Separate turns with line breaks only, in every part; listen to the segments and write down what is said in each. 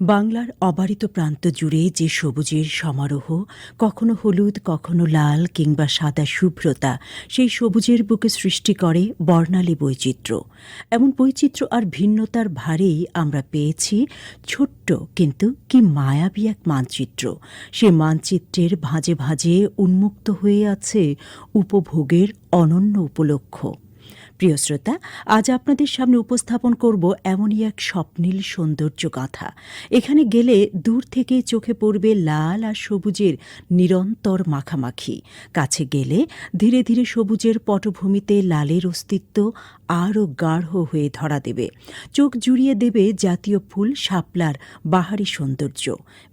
বাংলার অবারিত প্রান্ত জুড়ে যে সবুজের সমারোহ, কখনো হলুদ, কখনো লাল কিংবা সাদা শুভ্রতা, সেই সবুজের বুকে সৃষ্টি করে বর্ণালী বৈচিত্র্য। এমন বৈচিত্র্য আর ভিন্নতার ভারেই আমরা পেয়েছি ছোট্ট কিন্তু কি মায়াবী এক মানচিত্র। সে মানচিত্রের ভাঁজে ভাঁজে উন্মুক্ত হয়ে আছে উপভোগের অনন্য উপলক্ষ। প্রিয় শ্রোতা, আজ আপনাদের সামনে উপস্থাপন করব এমনই এক স্বপ্নীল সৌন্দর্য গাথা। এখানে গেলে দূর থেকে চোখে পড়বে লাল আর সবুজের নিরন্তর মাখামাখি। কাছে গেলে ধীরে ধীরে সবুজের পটভূমিতে লালের অস্তিত্ব আরও গাঢ় হয়ে ধরা দেবে। চোখ জুড়িয়ে দেবে জাতীয় ফুল, শাপলার বাহারি সৌন্দর্য।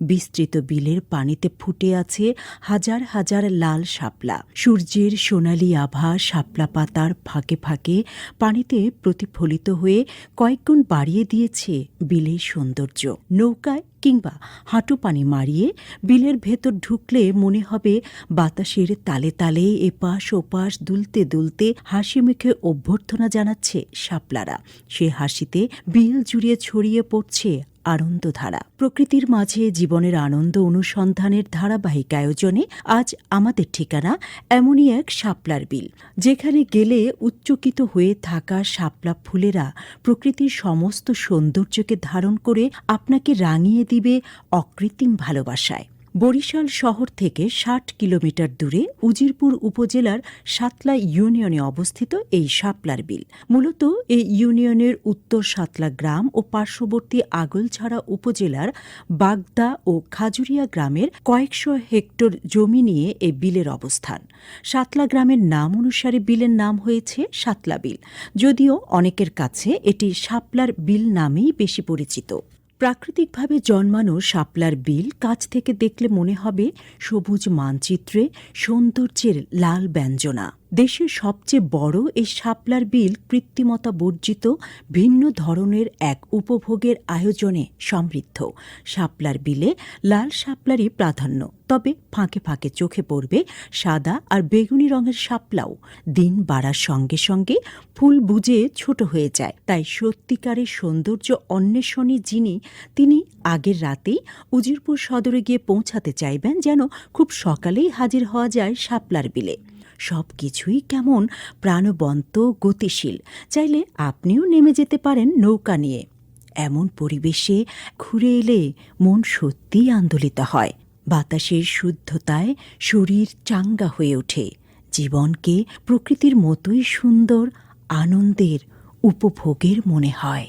বিস্তৃত বিলের পানিতে ফুটে আছে হাজার হাজার লাল শাপলা। সূর্যের সোনালি আভা, শাপলা পাতার ফাঁকে ফাঁকে পানিতে প্রতিফলিত হয়ে কয়েকগুণ বাড়িয়ে দিয়েছে বিলের সৌন্দর্য। নৌকায় কিংবা হাঁটু পানি মারিয়ে বিলের ভেতর ঢুকলে মনে হবে বাতাসের তালে তালে এপাশ ওপাশ দুলতে দুলতে হাসি মুখে অভ্যর্থনা জানাচ্ছে শাপলারা সে হাসিতে বিল জুড়িয়ে ছড়িয়ে পড়ছে আনন্দধারা। প্রকৃতির মাঝে জীবনের আনন্দ অনুসন্ধানের ধারাবাহিক আয়োজনে আজ আমাদের ঠিকানা এমনই এক শাপলার বিল, যেখানে গেলে উচ্চকিত হয়ে থাকা শাপলা ফুলেরা প্রকৃতির সমস্ত সৌন্দর্যকে ধারণ করে আপনাকে রাঙিয়ে দিবে অকৃত্রিম ভালোবাসায়। বরিশাল শহর থেকে ষাট কিলোমিটার দূরে উজিরপুর উপজেলার সাতলা ইউনিয়নে অবস্থিত এই শাপলার বিল। মূলত এই ইউনিয়নের উত্তর সাতলা গ্রাম ও পার্শ্ববর্তী আগলছাড়া উপজেলার বাগদা ও খাজুরিয়া গ্রামের কয়েকশো হেক্টর জমি নিয়ে এই বিলের অবস্থান। সাতলা গ্রামের নাম অনুসারে বিলের নাম হয়েছে সাতলা বিল। যদিও অনেকের কাছে এটি শাপলার বিল নামেই বেশি পরিচিত। প্রাকৃতিকভাবে জন্মানো শাপলার বিল কাছ থেকে দেখলে মনে হবে সবুজ মানচিত্রে সৌন্দর্যের লাল ব্যঞ্জনা। দেশের সবচেয়ে বড় এই শাপলার বিল কৃত্রিমতা বর্জিত ভিন্ন ধরনের এক উপভোগের আয়োজনে সমৃদ্ধ। শাপলার বিলে লাল শাপলারই প্রাধান্য, তবে ফাঁকে ফাঁকে চোখে পড়বে সাদা আর বেগুনি রঙের শাপলাও। দিন বাড়ার সঙ্গে সঙ্গে ফুল বুঝে ছোট হয়ে যায়, তাই সত্যিকারের সৌন্দর্য অন্বেষণী যিনি, তিনি আগের রাতেই উজিরপুর সদরে গিয়ে পৌঁছাতে চাইবেন যেন খুব সকালেই হাজির হওয়া যায় শাপলার বিলে। সব কিছুই কেমন প্রাণবন্ত গতিশীল। চাইলে আপনিও নেমে যেতে পারেন নৌকা নিয়ে। এমন পরিবেশে ঘুরে এলে মন সত্যিই আন্দোলিত হয়। বাতাসের শুদ্ধতায় শরীর চাঙ্গা হয়ে ওঠে। জীবনকে প্রকৃতির মতোই সুন্দর, আনন্দের, উপভোগের মনে হয়।